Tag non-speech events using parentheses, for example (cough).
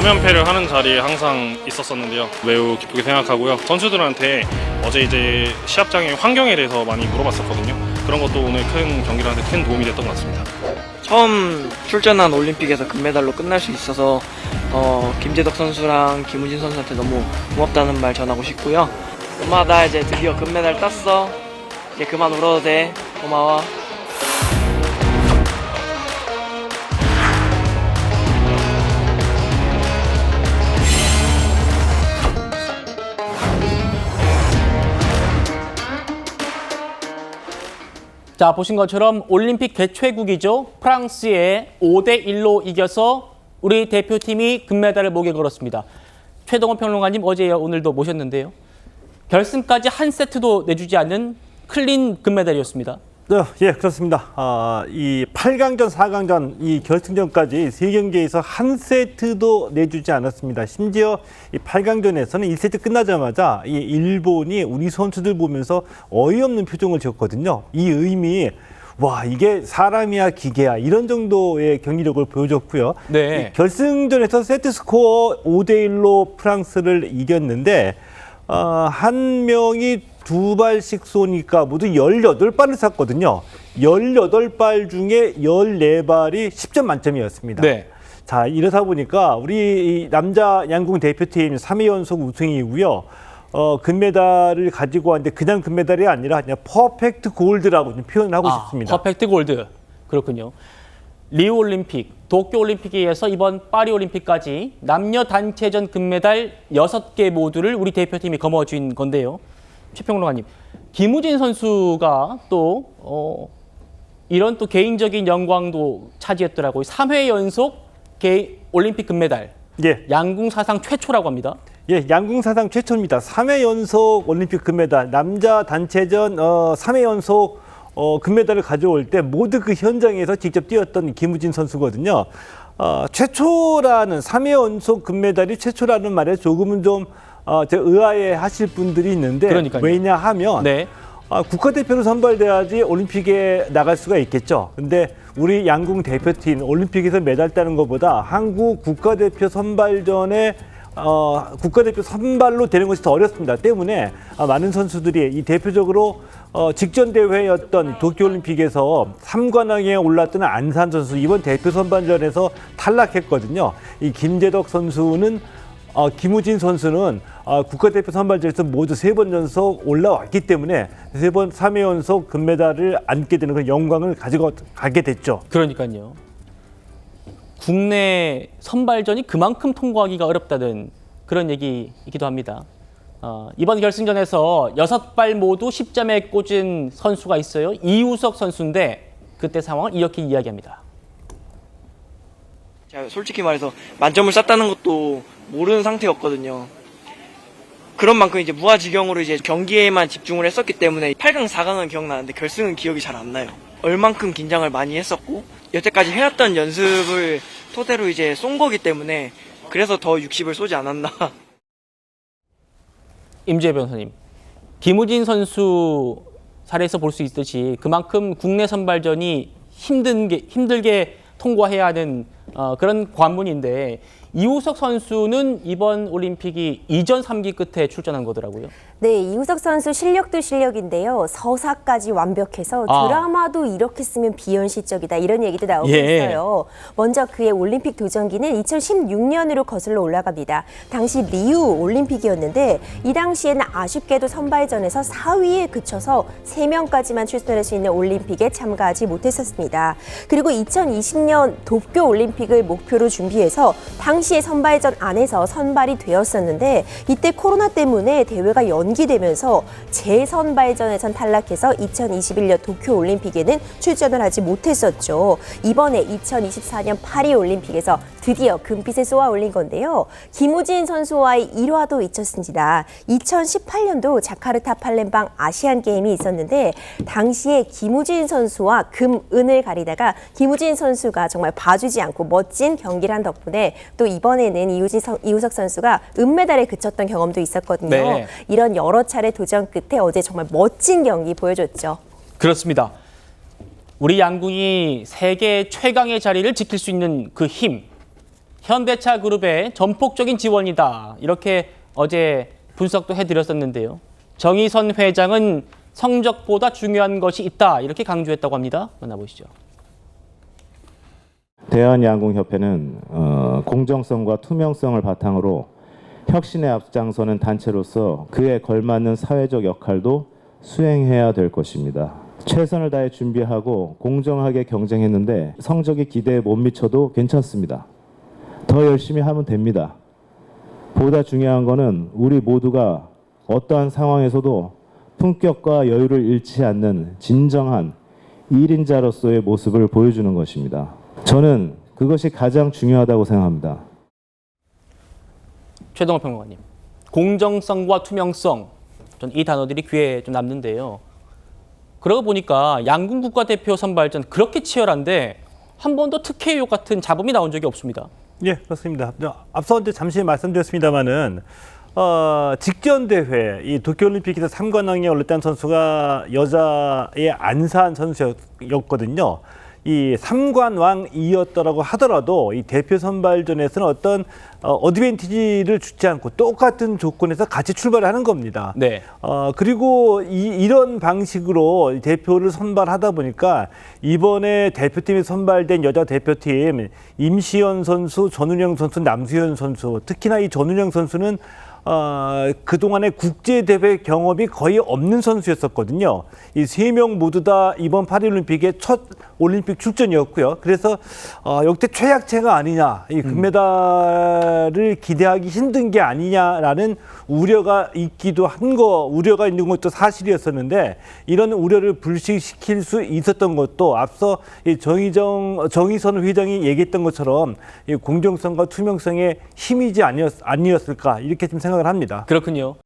3연패를 하는 자리에 항상 있었었는데요. 매우 기쁘게 생각하고요. 선수들한테 어제 이제 시합장의 환경에 대해서 많이 물어봤었거든요. 그런 것도 오늘 큰 경기한테 큰 도움이 됐던 것 같습니다. 처음 출전한 올림픽에서 금메달로 끝날 수 있어서 어, 김재덕 선수랑 김우진 선수한테 너무 고맙다는 말 전하고 싶고요. 엄마 나 이제 드디어 금메달 땄어. 이제 그만 울어도 돼. 고마워. 자, 보신 것처럼 올림픽 개최국이죠. 프랑스에 5대 1로 이겨서 우리 대표팀이 금메달을 목에 걸었습니다. 최동원 평론가님 어제 오늘도 모셨는데요. 결승까지 한 세트도 내주지 않는 클린 금메달이었습니다. 네, 예, 그렇습니다. 아, 이 8강전, 4강전, 이 결승전까지 세 경기에서 한 세트도 내주지 않았습니다. 심지어 이 8강전에서는 1세트 끝나자마자 이 일본이 우리 선수들 보면서 어이없는 표정을 지었거든요. 이 의미, 와, 이게 사람이야, 기계야, 이런 정도의 경기력을 보여줬고요. 네. 이 결승전에서 세트 스코어 5대 1로 프랑스를 이겼는데, 어, 한 명이 두 발씩 쏘니까 모두 18발을 쐈거든요. 18발 중에 14발이 10점 만점이었습니다. 네. 자, 이러다 보니까 우리 이 남자 양궁 대표팀 3회 연속 우승이고요. 어, 금메달을 가지고 왔는데 그냥 금메달이 아니라 그냥 퍼펙트 골드라고 좀 표현을 하고 싶습니다. 아, 퍼펙트 골드. 그렇군요. 리우 올림픽, 도쿄 올림픽에 이어서 이번 파리 올림픽까지 남녀 단체전 금메달 6개 모두를 우리 대표팀이 거머쥔 건데요. 최평론가님, 김우진 선수가 또 어, 이런 또 개인적인 영광도 차지했더라고요. 3회 연속 개, 올림픽 금메달. 예. 양궁 사상 최초라고 합니다. 예, 양궁 사상 최초입니다. 3회 연속 올림픽 금메달, 남자 단체전 어, 3회 연속 어, 금메달을 가져올 때 모두 그 현장에서 직접 뛰었던 김우진 선수거든요. 어, 최초라는 3회 연속 금메달이 최초라는 말에 조금은 좀 어, 제 의아해 하실 분들이 있는데 그러니까요. 왜냐하면 네. 아, 국가대표로 선발돼야지 올림픽에 나갈 수가 있겠죠. 근데 우리 양궁 대표팀 올림픽에서 메달 따는 것보다 한국 국가대표 선발전에 어, 국가대표 선발로 되는 것이 더 어렵습니다. 때문에 아, 많은 선수들이 이 대표적으로 어, 직전 대회였던 도쿄올림픽에서 삼관왕에 올랐던 안산 선수 이번 대표 선발전에서 탈락했거든요. 이 김재덕 선수는 어, 김우진 선수는 어, 국가대표 선발전에서 모두 세 번 연속 올라왔기 때문에 세 번, 삼 회 연속 금메달을 안게 되는 그런 영광을 가지고 가게 됐죠. 그러니까요. 국내 선발전이 그만큼 통과하기가 어렵다는 그런 얘기이기도 합니다. 어, 이번 결승전에서 여섯 발 모두 10점에 꽂은 선수가 있어요. 이우석 선수인데 그때 상황을 이렇게 이야기합니다. 제가 솔직히 말해서 만점을 쐈다는 것도 모르는 상태였거든요. 그런 만큼 이제 무아지경으로 이제 경기에만 집중을 했었기 때문에 8강, 4강은 기억나는데 결승은 기억이 잘 안 나요. 얼만큼 긴장을 많이 했었고 여태까지 해왔던 연습을 토대로 이제 쏜 거기 때문에 그래서 더 60을 쏘지 않았나. (laughs) 임재 변호사님, 김우진 선수 사례에서 볼 수 있듯이 그만큼 국내 선발전이 힘든 게 힘들게 통과해야 하는 어, 그런 관문인데 이우석 선수는 이번 올림픽이 이전 3기 끝에 출전한 거더라고요. 네, 이우석 선수 실력도 실력인데요. 서사까지 완벽해서 아. 드라마도 이렇게 쓰면 비현실적이다 이런 얘기도 나오고 예. 있어요. 먼저 그의 올림픽 도전기는 2016년으로 거슬러 올라갑니다. 당시 리우 올림픽이었는데 이 당시에는 아쉽게도 선발전에서 4위에 그쳐서 3명까지만 출전할 수 있는 올림픽에 참가하지 못했었습니다. 그리고 2020년 도쿄 올림픽 을 목표로 준비해서 당시에 선발전 안에서 선발이 되었었는데 이때 코로나 때문에 대회가 연기되면서 재선발전에선 탈락해서 2021년 도쿄 올림픽에는 출전을 하지 못했었죠. 이번에 2024년 파리 올림픽에서 드디어 금빛을 쏘아 올린 건데요. 김우진 선수와의 일화도 있었습니다. 2018년도 자카르타 팔렘방 아시안 게임이 있었는데 당시에 김우진 선수와 금, 은을 가리다가 김우진 선수가 정말 봐주지 않고 멋진 경기를 한 덕분에 또 이번에는 이우진 선- 이우석 선수가 은메달에 그쳤던 경험도 있었거든요. 네. 이런 여러 차례 도전 끝에 어제 정말 멋진 경기 보여줬죠. 그렇습니다. 우리 양궁이 세계 최강의 자리를 지킬 수 있는 그 힘. 현대차 그룹의 전폭적인 지원이다. 이렇게 어제 분석도 해드렸었는데요. 정의선 회장은 성적보다 중요한 것이 있다. 이렇게 강조했다고 합니다. 만나보시죠. 대한양궁협회는 어, 공정성과 투명성을 바탕으로 혁신에 앞장서는 단체로서 그에 걸맞는 사회적 역할도 수행해야 될 것입니다. 최선을 다해 준비하고 공정하게 경쟁했는데 성적이 기대에 못 미쳐도 괜찮습니다. 더 열심히 하면 됩니다. 보다 중요한 것은 우리 모두가 어떠한 상황에서도 품격과 여유를 잃지 않는 진정한 1인자로서의 모습을 보여주는 것입니다. 저는 그것이 가장 중요하다고 생각합니다. 최동호 평론가님. 공정성과 투명성. 전 이 단어들이 귀에 좀 남는데요. 그러고 보니까 양궁 국가대표 선발전 그렇게 치열한데 한 번도 특혜요 같은 잡음이 나온 적이 없습니다. 예, 그렇습니다. 앞서 이제 잠시 말씀드렸습니다만은 어, 직전 대회 이 도쿄올림픽에서 3관왕에 올랐던 선수가 여자의 안산 선수였거든요. 이 3관왕이었더라고 하더라도 이 대표 선발전에서는 어떤 어, 어드밴티지를 주지 않고 똑같은 조건에서 같이 출발하는 겁니다. 네. 어, 그리고 이, 이런 방식으로 대표를 선발하다 보니까 이번에 대표팀이 선발된 여자 대표팀 임시연 선수, 전운영 선수, 남수현 선수 특히나 이 전운영 선수는 어, 그동안의 국제대회 경험이 거의 없는 선수였었거든요. 이 세 명 모두 다 이번 파리올림픽의 첫 올림픽 출전이었고요. 그래서 어, 역대 최약체가 아니냐, 이 금메달을 기대하기 힘든 게 아니냐라는 우려가 있기도 한 거, 우려가 있는 것도 사실이었었는데 이런 우려를 불식시킬 수 있었던 것도 앞서 이 정의정 정의선 회장이 얘기했던 것처럼 이 공정성과 투명성의 힘이지 아니었, 아니었을까 이렇게 좀 생각을 합니다. 그렇군요.